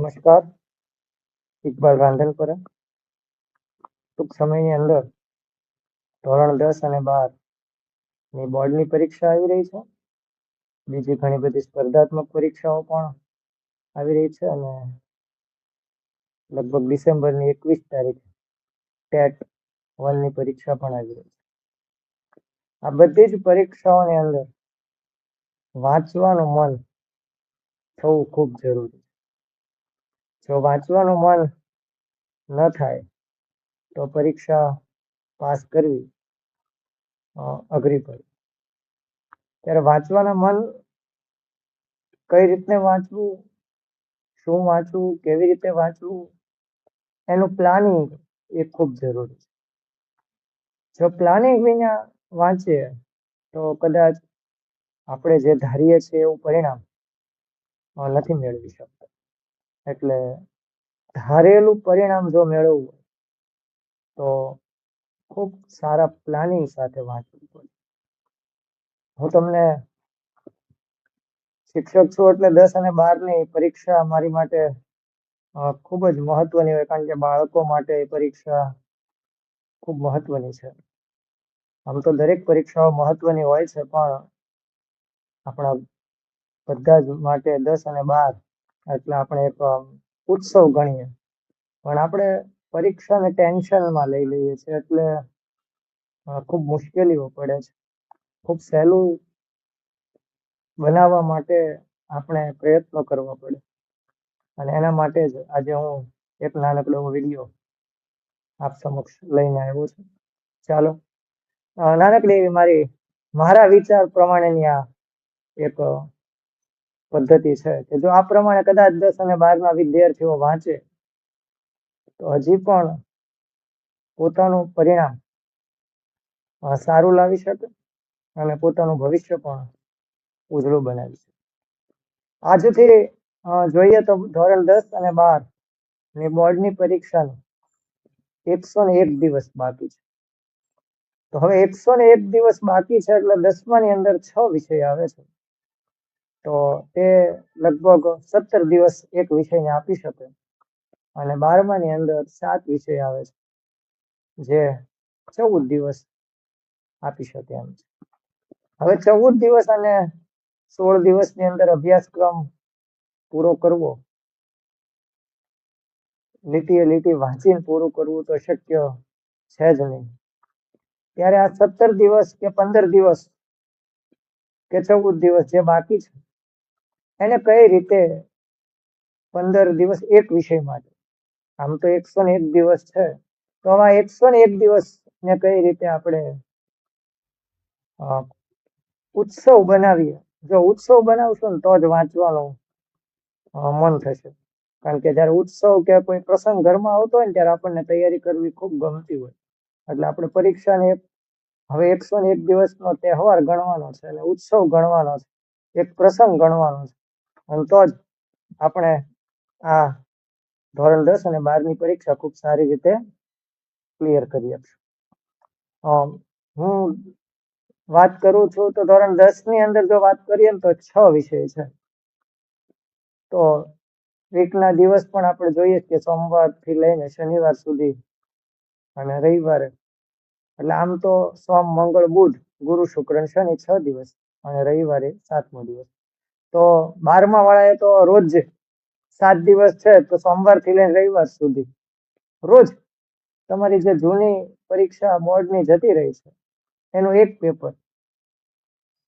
નમસ્કાર. ઇકબાલ રાંધનપુરા ટૂંક સમયની અંદર ધોરણ દસ અને બારની બોર્ડની પરીક્ષા આવી રહી છે. બીજી ઘણી બધી સ્પર્ધાત્મક પરીક્ષાઓ પણ આવી રહી છે અને લગભગ ડિસેમ્બરની એકવીસ તારીખ ટેટ વનની પરીક્ષા પણ આવી રહી છે. આ બધી જ પરીક્ષાઓની અંદર વાંચવાનું મન થવું ખૂબ જરૂરી છે. જો વાંચવાનું મન ન થાય, તો પરીક્ષા પાસ કરવી અઘરી પડે. ત્યારે વાંચવાના મન કઈ રીતને વાંચવું, શું વાંચવું, કેવી રીતે વાંચવું, એનું પ્લાનિંગ એ ખૂબ જરૂરી છે. જો પ્લાનિંગ વિના વાંચીએ, તો કદાચ આપણે જે ધારીએ છીએ એવું પરિણામ નથી મેળવી શકતા. એટલે ધારેલું પરિણામ જો મેળવવું હોય, તો ખૂબ સારા પ્લાનિંગ સાથે વાંચવું પડે. હું તમને શિક્ષક છું એટલે દસ અને બારની પરીક્ષા મારી માટે ખૂબ જ મહત્વની હોય, કારણ કે બાળકો માટે પરીક્ષા ખૂબ મહત્વની છે. આમ તો દરેક પરીક્ષાઓ મહત્વની હોય છે, પણ આપણા બધા જ માટે દસ અને બાર એટલે આપણે એક ઉત્સવ ગણીએ. પણ આપણે પરીક્ષાને ટેન્શનમાં લઈ લઈએ છીએ એટલે ખૂબ મુશ્કેલીઓ પડે છે. ખૂબ સહેલું બનાવવા માટે આપણે પ્રયત્નો કરવા પડે. અને એના માટે જ આજે હું એક નાનકડો વીડિયો આપ સમક્ષ લઈને આવ્યો છું. ચાલો. નાનકડી મારી, મારા વિચાર પ્રમાણેની આ એક પદ્ધતિ છે કે જો આ પ્રમાણે કદાચ દસ અને બારના વિદ્યાર્થીઓ વાંચે, તો હજી પણ પોતાનું પરિણામ સારું લાવી શકે અને પોતાનું ભવિષ્ય પણ ઉજળું બનાવી શકે. આજથી જોઈએ તો ધોરણ દસ અને બારની બોર્ડની પરીક્ષાનું એકસો ને એક દિવસ બાકી છે. તો હવે એકસો ને એક દિવસ બાકી છે એટલે દસમાની અંદર છ વિષય આવે છે. તો તે લગભગ સત્તર દિવસ એક વિષયને આપી શકે. અને બારમાની અંદર સાત વિષય આવે છે, જે ચૌદ દિવસ આપી શકે એમ છે. હવે ચૌદ દિવસ અને સોળ દિવસની અંદર અભ્યાસક્રમ પૂરો કરવો, લીટીએ લીટી વાંચીને પૂરું કરવું તો શક્ય છે જ નહીં. ત્યારે આ સત્તર દિવસ કે પંદર દિવસ કે ચૌદ દિવસ જે બાકી છે એને કઈ રીતે પંદર દિવસ એક વિષય માટે? આમ તો એકસો ને એક દિવસ છે. તો આમાં એકસો ને એક દિવસ ને કઈ રીતે આપણે ઉત્સવ બનાવીએ? જો ઉત્સવ બનાવશો ને તો જ વાંચવાનું મન થશે. કારણ કે જ્યારે ઉત્સવ કે કોઈ પ્રસંગ ઘરમાં આવતો હોય ને ત્યારે આપણને તૈયારી કરવી ખૂબ ગમતી હોય. એટલે આપણે પરીક્ષાને હવે એકસો ને એક દિવસનો તહેવાર ગણવાનો છે અને ઉત્સવ ગણવાનો છે, એક પ્રસંગ ગણવાનો છે. અને તો જ આપણે આ ધોરણ દસ અને બારની પરીક્ષા ખૂબ સારી રીતે ક્લિયર કરી આપશું. હું વાત કરું છું તો ધોરણ દસની અંદર જો વાત કરીએ તો છ વિષય છે. તો વીકના દિવસ પણ આપણે જોઈએ કે સોમવારથી લઈને શનિવાર સુધી અને રવિવારે. એટલે આમ તો સોમ, મંગળ, બુધ, ગુરુ, શુક્ર શનિ છ દિવસ અને રવિવારે સાતમો દિવસ. તો બારમા વાળાએ તો રોજ સાત દિવસ છે તો સોમવારથી લઈને રવિવાર સુધી. રોજ તમારી જે જૂની પરીક્ષા બોર્ડની જતી રહી છે, એનું એક પેપર.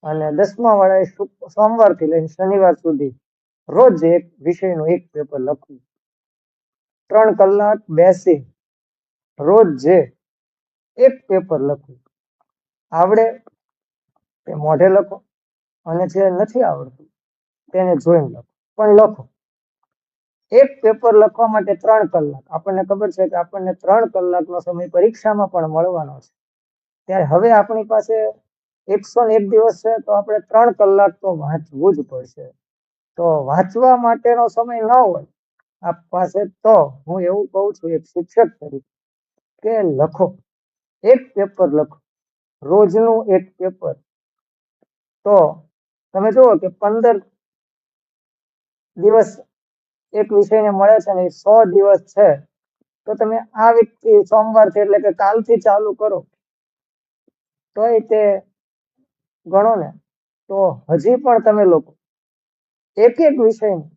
અને દસમા વાળાએ સોમવારથી લઈને શનિવાર સુધી રોજ એક વિષયનું એક પેપર લખવું. ત્રણ કલાક બેસી રોજ જે એક પેપર લખવું. આવડે તે મોઢે લખો, અને જે નથી આવડતું તેને જોઈને લખો. પણ લખો. એક પેપર લખવા માટે ત્રણ કલાક. આપણને ખબર છે કે આપણને ત્રણ કલાકનો સમય પરીક્ષામાં પણ મળવાનો છે. ત્યારે હવે આપણી પાસે એકસો એક દિવસ છે, તો આપણે ત્રણ કલાક તો વાંચવું જ પડશે. તો વાંચવા માટેનો સમય ન હોય, આપ પાસે તો હું એવું કહું છું, એક શિક્ષક તરીકે, કે લખો. એક પેપર લખો. રોજનું એક પેપર તો તમે જુઓ કે પંદર દિવસ એક વિષયને મળે છે ને સો દિવસ છે. તો તમે આ વ્યક્તિ સોમવારથી એટલે કે કાલથી ચાલુ કરો. તોય તે ગણો ને, તો હજી પણ તમે લોકો એક એક વિષયનું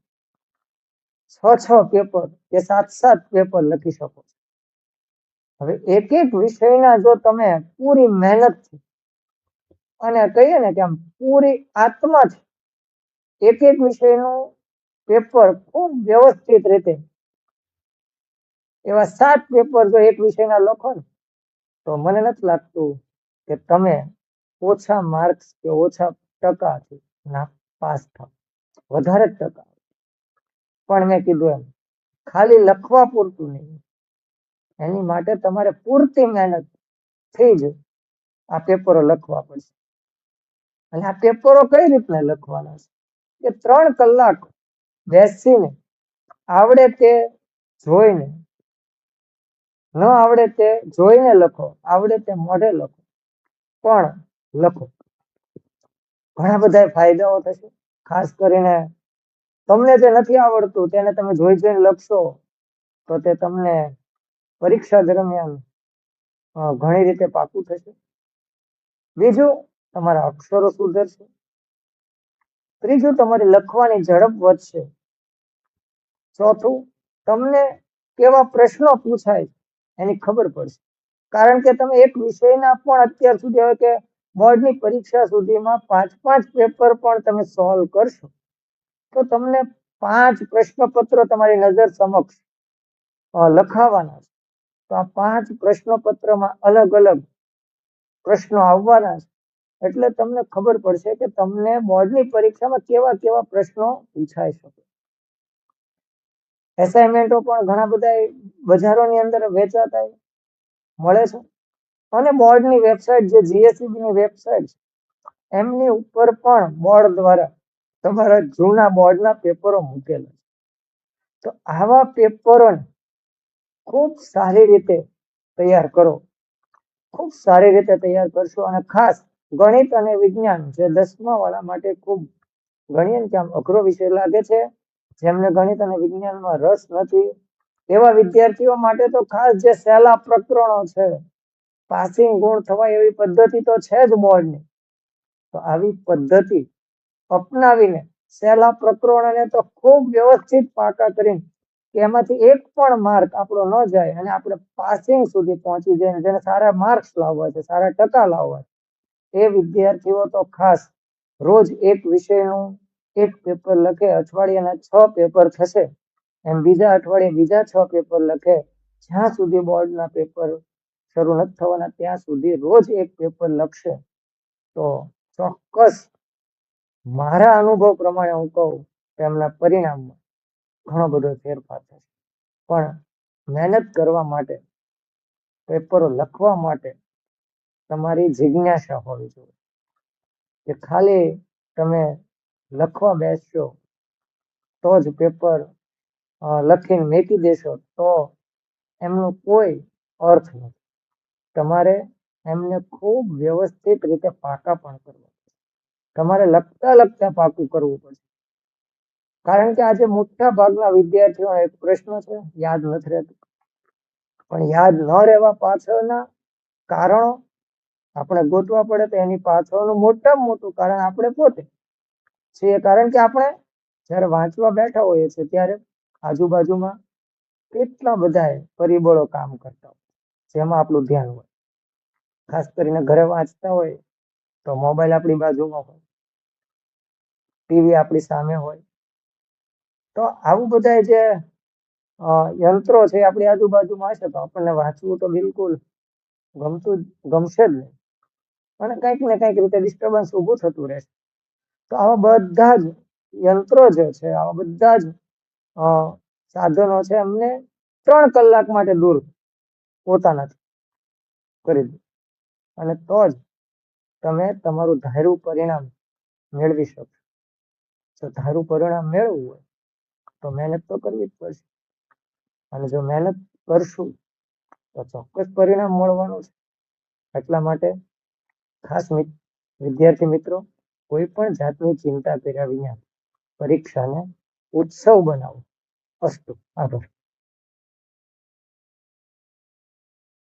છ છ પેપર કે સાત સાત પેપર લખી શકો છો. હવે એક એક વિષયના જો તમે પૂરી મહેનતથી અને કહીએ ને કે આમ પૂરી આત્માથી એક એક વિષયનું પેપર ખૂબ વ્યવસ્થિત રીતે. એવા સાત પેપર જો એક વિષયના લખો ને, તો મને નથી લાગતું કે તમે ઓછા માર્ક્સ કે ઓછા ટકાથી ના પાસ થાવ. વધારે ટકા. પણ મેં કીધું એમ, ખાલી લખવા પૂરતું નહીં. એની માટે તમારે પૂરતી મહેનત થઈ જ આ પેપરો લખવા પડશે. અને આ પેપરો કઈ રીતના લખવાના છે? કે ત્રણ કલાક બેસીને આવડે તે જોઈને, ન આવડે તે જોઈને લખો, આવડે તે મોઢે લખો, પણ લખો. ઘણા બધા ફાયદાઓ થશે, ખાસ કરીને તમને જે નથી આવડતું તેને તમે જોઈ જોઈને લખશો, તો તે તમને પરીક્ષા દરમિયાન ઘણી રીતે પાકું થશે. બીજું, તમારા અક્ષરો સુધરશે. ત્રીજું તમારી લખવાની ઝડપ વધશે. ચોથું, તમને કેવા પ્રશ્નો પૂછાય એની ખબર પડશે. કારણ કે તમે એક વિષયના પણ અત્યાર સુધી હવે કે બોર્ડની પરીક્ષા સુધીમાં પાંચ પાંચ પેપર પણ તમે સોલ્વ કરશો, તો તમને પાંચ પ્રશ્નપત્રો તમારી નજર સમક્ષ લખાવાના છે. તો આ પાંચ પ્રશ્નપત્રમાં અલગ અલગ પ્રશ્નો આવવાના છે. એટલે તમને ખબર પડશે કે તમને બોર્ડની પરીક્ષામાં કેવા કેવા પ્રશ્નો પૂછાઈ શકે. એસાઇનમેન્ટો પણ ઘણા બધા બજારોની અંદર વેચાતા મળે છે. અને બોર્ડની વેબસાઇટ જે જીએસસીબી ની વેબસાઇટ છે, એમની ઉપર પણ બોર્ડ દ્વારા તમારા જૂના બોર્ડના પેપરો મૂકેલા છે. તો આવા પેપરોને ખૂબ સારી રીતે તૈયાર કરો. ખૂબ સારી રીતે તૈયાર કરશો અને ખાસ ગણિત અને વિજ્ઞાન જે દસમા વાળા માટે ખૂબ ગણીએ આમ અઘરો વિષય લાગે છે. જેમને ગણિત અને વિજ્ઞાનમાં રસ નથી. એવા વિદ્યાર્થીઓ માટે તો ખાસ જે સહેલા પ્રકરણો છે, પાસિંગ ગુણ થવાય એવી પદ્ધતિ તો છે જ બોર્ડની. તો આવી પદ્ધતિ અપનાવીને સહેલા પ્રકરણોને તો ખૂબ વ્યવસ્થિત પાકા કરીને કે એમાંથી એક પણ માર્ક આપણો ન જાય અને આપણે પાસિંગ સુધી પહોંચી જઈને જેને સારા માર્ક્સ લાવવા છે, સારા ટકા લાવવા છે. એ વિદ્યાર્થીઓ તો ખાસ રોજ એક વિષયનું એક પેપર લખે, અઠવાડિયાના છ પેપર થશે. એમ બીજા અઠવાડિયે બીજા છ પેપર લખે, જ્યાં સુધી બોર્ડના પેપર શરૂ નથી થવાના, ત્યાં સુધી રોજ એક પેપર લખશે. તો ચોક્કસ મારા અનુભવ પ્રમાણે હું કહું, તેમના પરિણામમાં ઘણો બધો ફેરફાર થશે. પણ મહેનત કરવા માટે, પેપરો લખવા માટે તમારી જિજ્ઞાસા હોવી જોઈએ. કે ખાલી તમે લખવા બેસશો, તો જ પેપર લખીને મેકી દેશો, તો એમનો કોઈ અર્થ નથી. તમારે એમને ખૂબ વ્યવસ્થિત રીતે પાકા પણ કરવા તમારે લખતા લખતા પાકું કરવું પડશે. કારણ કે આજે મોટા ભાગના વિદ્યાર્થીઓ એક પ્રશ્ન છે, યાદ નથી રહેતું. પણ યાદ ન રહેવા પાછળના કારણો આપણે ગોતવા પડે તો એની પાછળનું મોટામાં મોટું કારણ આપણે પોતે. છીએ કારણ કે આપણે જ્યારે વાંચવા બેઠા હોઈએ છીએ ત્યારે આજુબાજુમાં કેટલા બધા પરિબળો કામ કરતા હોય. જેમાં આપણું ધ્યાન હોય. ખાસ કરીને ઘરે વાંચતા હોય તો મોબાઈલ આપણી બાજુમાં હોય. ટીવી આપણી સામે હોય. તો આવું બધા જે યંત્રો છે આપણી આજુબાજુમાં હશે તો આપણને વાંચવું તો બિલકુલ ગમતું ગમશે જ નહીં. અને કંઈક ને કંઈક રીતે ડિસ્ટર્બન્સ ઊભું થતું રહેશે. તો આવા બધા જ યંત્રો જે છે, આવા બધા જ સાધનો છે એમને ત્રણ કલાક માટે દૂર પોતાનાથી કરી દો. અને તો જ તમે તમારું ધાર્યું પરિણામ મેળવી શકશો જો ધાર્યું પરિણામ મેળવવું હોય, તો મહેનત તો કરવી જ પડશે. અને જો મહેનત કરશું, તો ચોક્કસ પરિણામ મળવાનું છે. એટલા માટે ખાસ વિદ્યાર્થી મિત્રો કોઈ પણ જાતની ચિંતા કર્યા વિના પરીક્ષાને ઉત્સવ બનાવો. અસ્તુ. આભાર.